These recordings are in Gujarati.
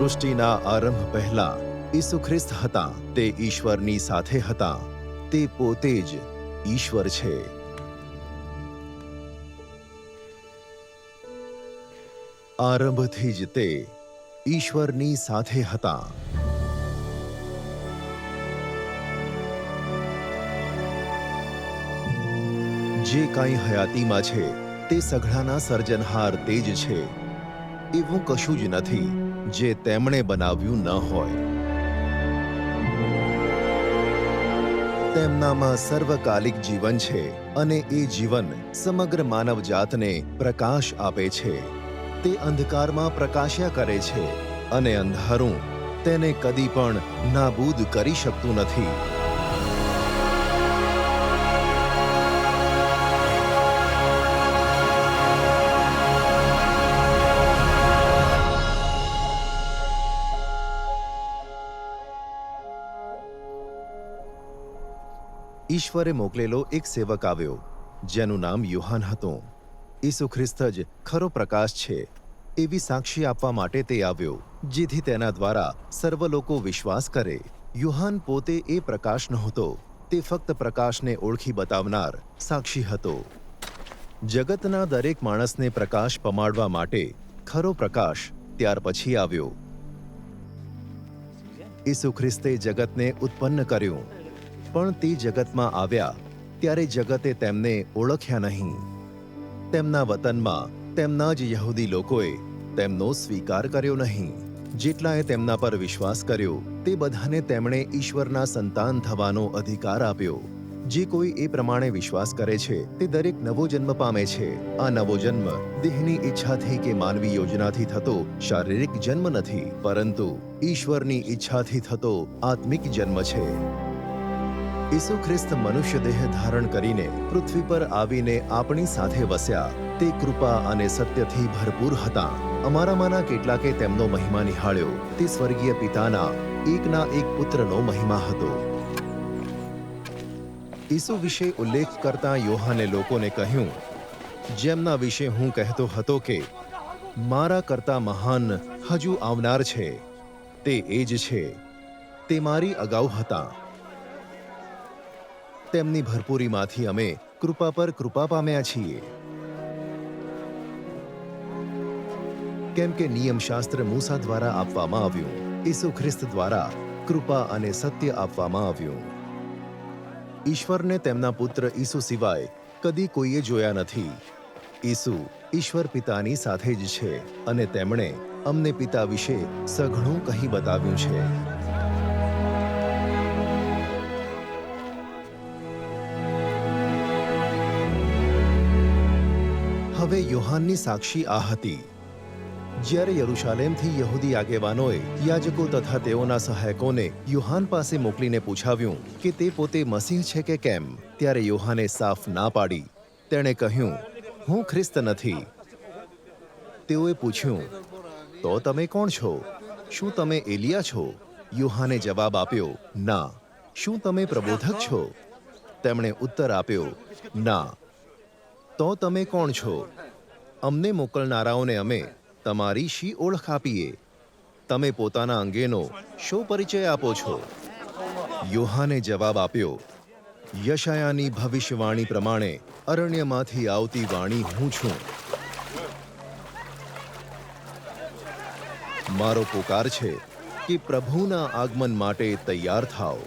સૃષ્ટિના આરંભ પહેલા ઈસુ ખ્રિસ્ત હતા. તે ઈશ્વરની સાથે હતા. તે પોતે જ ઈશ્વર છે. આરંભથી જ તે ઈશ્વરની સાથે હતા. જે કાંઈ હયાતીમાં છે, તે સઘળાના સર્જનહાર તે જ છે. એવું કશું જ નથી. જે તેમણે બનાવ્યું ન હોય. તેમનામાં સર્વકાલિક જીવન છે અને એ જીવન સમગ્ર માનવજાતને પ્રકાશ આપે છે. તે અંધકારમાં પ્રકાશ્યા કરે છે અને અંધારું તેને કદી પણ નાબૂદ કરી શકતું નથી. ઈશ્વરે મોકલેલો એક સેવક આવ્યો, જેનું નામ યુહાન હતું. ઈસુ ખ્રિસ્ત જ ખરો પ્રકાશ છે, એવી સાક્ષી આપવા માટે તે આવ્યો, જેથી તેના દ્વારા સર્વ લોકો વિશ્વાસ કરે. યુહાન પોતે એ પ્રકાશ નહોતો, તે ફક્ત પ્રકાશને ઓળખી બતાવનાર સાક્ષી હતો. જગતના દરેક માણસને પ્રકાશ પમાડવા માટે ખરો પ્રકાશ ત્યાર પછી આવ્યો. ઈસુ ખ્રિસ્તે જગતને ઉત્પન્ન કર્યું. પણ તે જગતમાં આવ્યા ત્યારે જગતે તેમને ઓળખ્યા નહીં. તેમના વતનમાં તેમના જ યહૂદી લોકોએ તેમનો સ્વીકાર કર્યો નહીં. જેટલાએ તેમના પર વિશ્વાસ કર્યો, તે બધાને તેમણે ઈશ્વરના સંતાન થવાનો અધિકાર આપ્યો. જે કોઈ એ પ્રમાણે વિશ્વાસ કરે છે, તે દરેક નવો જન્મ પામે છે. આ નવો જન્મ દેહની ઈચ્છાથી કે માનવી યોજનાથી થતો શારીરિક જન્મ નથી, પરંતુ ઈશ્વરની ઈચ્છાથી થતો આત્મિક જન્મ છે. ઈસુ ખ્રિસ્ત મનુષ્ય દેહ ધારણ કરીને પૃથ્વી પર આવીને આપણી સાથે વસ્યા. તે કૃપા અને સત્યથી ભરપૂર હતા. અમારામાંના કેટલાકે તેમનો મહિમા નિહાળ્યો. તે સ્વર્ગીય પિતાના, એકના એક પુત્રનો મહિમા હતો. ઈસુ વિશે ઉલ્લેખ કરતા યોહાને લોકોને કહ્યું, જેમના વિશે હું કહેતો હતો કે, મારા કરતા મહાન હજુ આવનાર છે. તે એ જ છે. તે મારી અગાઉ હતા. તેમની ભરપૂરીમાંથી અમે કૃપા પર કૃપા પામ્યા છીએ. કેમ કે નિયમશાસ્ત્ર મૂસા દ્વારા આપવામાં આવ્યું, ઈસુ ખ્રિસ્ત દ્વારા કૃપા અને સત્ય આપવામાં આવ્યું. ઈશ્વરને તેમના પુત્ર ઈસુ સિવાય કદી કોઈએ જોયા નથી. ઈસુ ઈશ્વર પિતાની સાથે જ છે અને તેમણે અમને પિતા વિશે સઘળું કહી બતાવ્યું છે. હવે યોહાનની સાક્ષી આ હતી. જ્યારે યરુશાલેમથી યહૂદી આગેવાનોએ યાજકો તથા તેઓના સહાયકોને યુહાન પાસે મોકલીને પૂછાવ્યું કે તે પોતે મસીહ છે કે કેમ, ત્યારે યુહાને સાફ ના પાડી. તેણે કહ્યું, હું ખ્રિસ્ત નથી. તેઓએ પૂછ્યું, તો તમે કોણ છો? શું તમે એલિયા છો? યુહાને જવાબ આપ્યો, ના. શું તમે પ્રબોધક છો? તેમણે ઉત્તર આપ્યો, ના. તો તમે કોણ છો? અમને મોકલનારાઓને અમે તમારી શી ઓળખ આપીએ? તમે પોતાના અંગેનો શો પરિચય આપો છો? યોહાને જવાબ આપ્યો, યશાયાની ભવિષ્યવાણી પ્રમાણે અરણ્યમાંથી આવતી વાણી હું છું. મારો પોકાર છે કે પ્રભુના આગમન માટે તૈયાર થાઓ.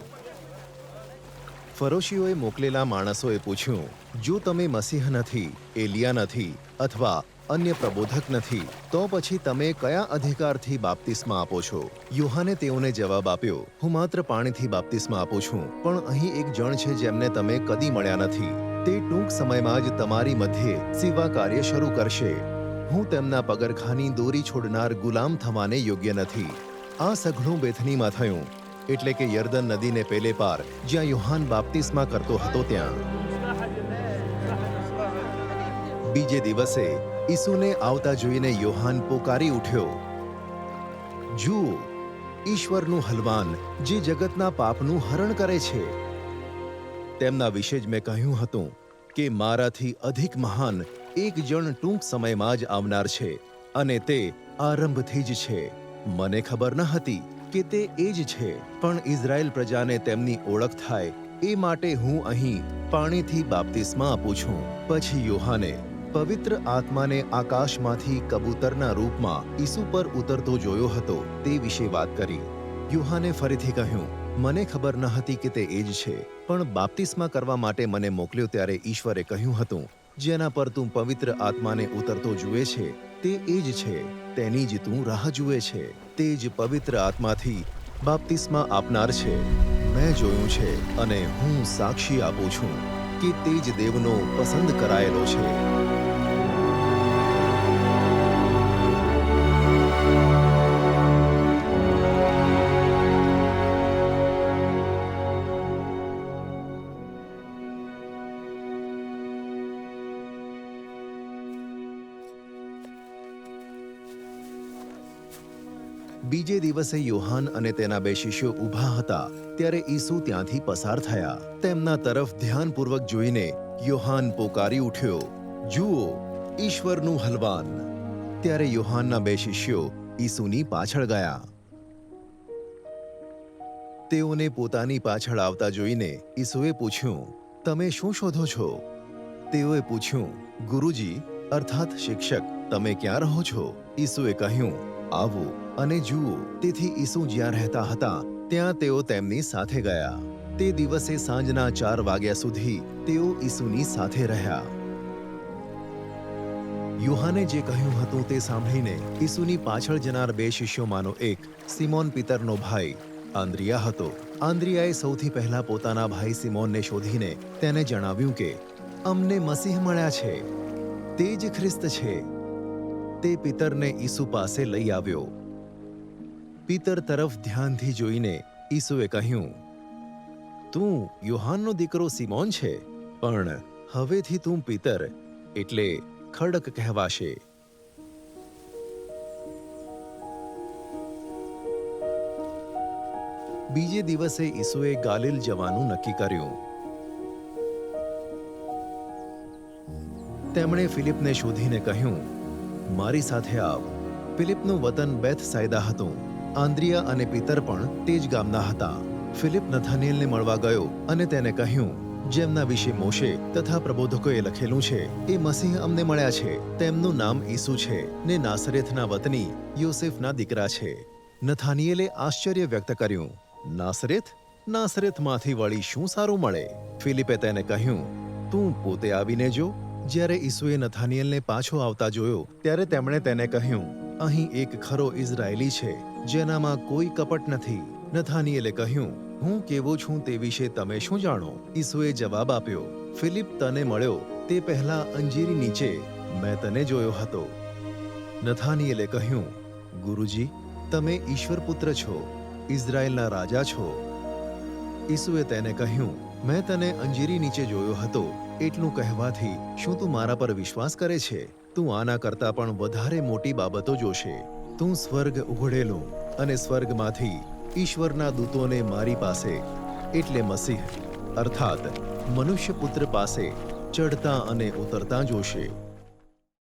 ફરોશીઓએ મોકલેલા માણસોએ પૂછ્યું, જો તમે મસીહ નથી, એલિયા નથી અથવા અન્ય પ્રબોધક નથી, તો પછી તમે કયા અધિકારથી બાપ્તિસ્મા આપો છો? યુહાને તેઓને જવાબ આપ્યો, હું માત્ર પાણીથી બાપ્તિસ્મા આપું છું, પણ અહીં એક જણ છે જેમને તમે કદી મળ્યા નથી. તે ટૂંક સમયમાં જ તમારી મધ્યે સેવા કાર્ય શરૂ કરશે. હું તેમના પગરખાની દોરી છોડનાર ગુલામ થવાને યોગ્ય નથી. આ સઘળું બેથનીમાં થયું. એટલે કે યર્દન નદીને પેલે પાર, જ્યાં યુહાન બાપ્તિસ્મા કરતો હતો ત્યાં. બીજે દિવસે ઈસુને આવતા જોઈને યોહાન પોકારી ઉઠ્યો. જુઓ, ઈશ્વરનું હલવાન જે જગતના પાપનું હરણ કરે છે. તેમના વિશે જ મેં કહ્યું હતું કે મારાથી અધિક મહાન એક જણ ટૂંક સમયમાં જ આવનાર છે અને તે આરંભથી જ છે. મને ખબર ન હતી. કે તે એ જ છે. પણ ઇઝરાયલ પ્રજાને તેમની ઓળખ થાય, એ માટે હું અહીં પાણીથી બાપ્તિસ્મા આપું છું. પછી યોહાને પવિત્ર આત્માને આકાશમાંથી કબૂતરના રૂપમાં ઈસુ પર ઉતરતો જોયો હતો, તે વિશે વાત કરી. યુહાને ફરીથી કહ્યું, મને ખબર ન હતી કે તે એ જ છે. પણ બાપ્તિસ્મા કરવા માટે મને મોકલ્યો ત્યારે ઈશ્વરે કહ્યું હતું, જેના પર તું પવિત્ર આત્માને ઉતરતો જુએ છે તે એ જ છે, તેની જ તું રાહ જુએ છે, તે જ પવિત્ર આત્માથી બાપ્તિસ્મા આપનાર છે. મેં જોયું છે અને હું સાક્ષી આપું છું કે તે જ દેવનો પસંદ કરાયેલો છે. બીજે દિવસે યોહાન અને તેના બે શિષ્યો ઊભા હતા ત્યારે ઈસુ ત્યાંથી પસાર થયા. તેમના તરફ ધ્યાનપૂર્વક જોઈને યોહાન પોકારી ઉઠ્યો. જુઓ, ઈશ્વરનું હલવાન. ત્યારે યોહાનના બે શિષ્યો ઈસુની પાછળ ગયા. તેઓને પોતાની પાછળ આવતા જોઈને ઈસુએ પૂછ્યું, તમે શું શોધો છો? તેઓએ પૂછ્યું, ગુરુજી, અર્થાત શિક્ષક, તમે ક્યાં રહો છો? ઈસુએ કહ્યું આવો અને જુઓ. તેથી ઈસુ જ્યાં રહેતા હતા, ત્યાં તેઓ તેમની સાથે ગયા. તે દિવસે સાંજના ચાર વાગ્યા સુધી તેઓ ઈસુની સાથે રહ્યા. યુહાને જે કહ્યું હતું તે સાંભળીને ઈસુની પાછળ જનાર બે શિષ્યોમાંનો એક, સિમોન પિતરનો ભાઈ, આંદ્રિયા હતો. આંદ્રિયાએ સૌથી પહેલા પોતાના ભાઈ સિમોનને શોધીને તેને જણાવ્યું કે, અમને મસીહ મળ્યા છે. તે જ ખ્રિસ્ત છે. તે પિતરને ઈસુ પાસે લઈ આવ્યો. પિતર તરફ ધ્યાનથી જોઈને ઈસુએ કહ્યું, તું યુહાનનો દીકરો સિમોન છે, પણ હવેથી તું પિતર, એટલે ખડક કહેવાશે. બીજે દિવસે ઈસુએ ગાલિલ જવાનું નક્કી કર્યું. તેમણે ફિલિપને શોધીને કહ્યું મારી સાથે આવ. ફિલિપનું વતન બેથ સાયદા હતું. આંદ્રિયા અને પિતર પણ તે જ ગામના હતા. ફિલિપ નથાનિયલને મળવા ગયો અને તેને કહ્યું, જેમના વિશે મોશે તથા પ્રબોધકોએ લખેલું છે, એ મસીહ અમને મળ્યા છે. તેમનું નામ ઈસુ છે ને નાસરેથના વતની યોસેફના દીકરા છે. નથાનિયેલે આશ્ચર્ય વ્યક્ત કર્યું, નાસરેથ? નાસરેથમાંથી વળી શું સારું મળે? ફિલિપે તેને કહ્યું, તું પોતે આવીને જો જ્યારે ઈસુએ નથાનિયલને પાછો આવતા જોયો, ત્યારે તેમણે તેને કહ્યું, અહીં એક ખરો ઇઝરાયેલી છે, જેનામાં કોઈ કપટ નથી. નથાનિયલે કહ્યું, હું કેવો છું તે વિશે તમે શું જાણો? ઈસુએ જવાબ આપ્યો, ફિલિપ તને મળ્યો, તે પહેલા અંજીરી નીચે, મેં તને જોયો હતો. નથાનિયલે કહ્યું, ગુરુજી, તમે ઈશ્વર પુત્ર છો, ઇઝરાયેલના રાજા છો. ઈસુએ તેને કહ્યું, મેં તને અંજીરી નીચે જોયો હતો એટલું કહેવાથી શું તું મારા પર વિશ્વાસ કરે છે? તું આના કરતાં પણ વધારે મોટી બાબતો જોશે. તું સ્વર્ગ ઉઘડેલું અને સ્વર્ગમાંથી ઈશ્વરના દૂતોને મારી પાસે, એટલે મસીહ, અર્થાત મનુષ્ય પુત્ર પાસે ચડતા અને ઉતરતા જોશે.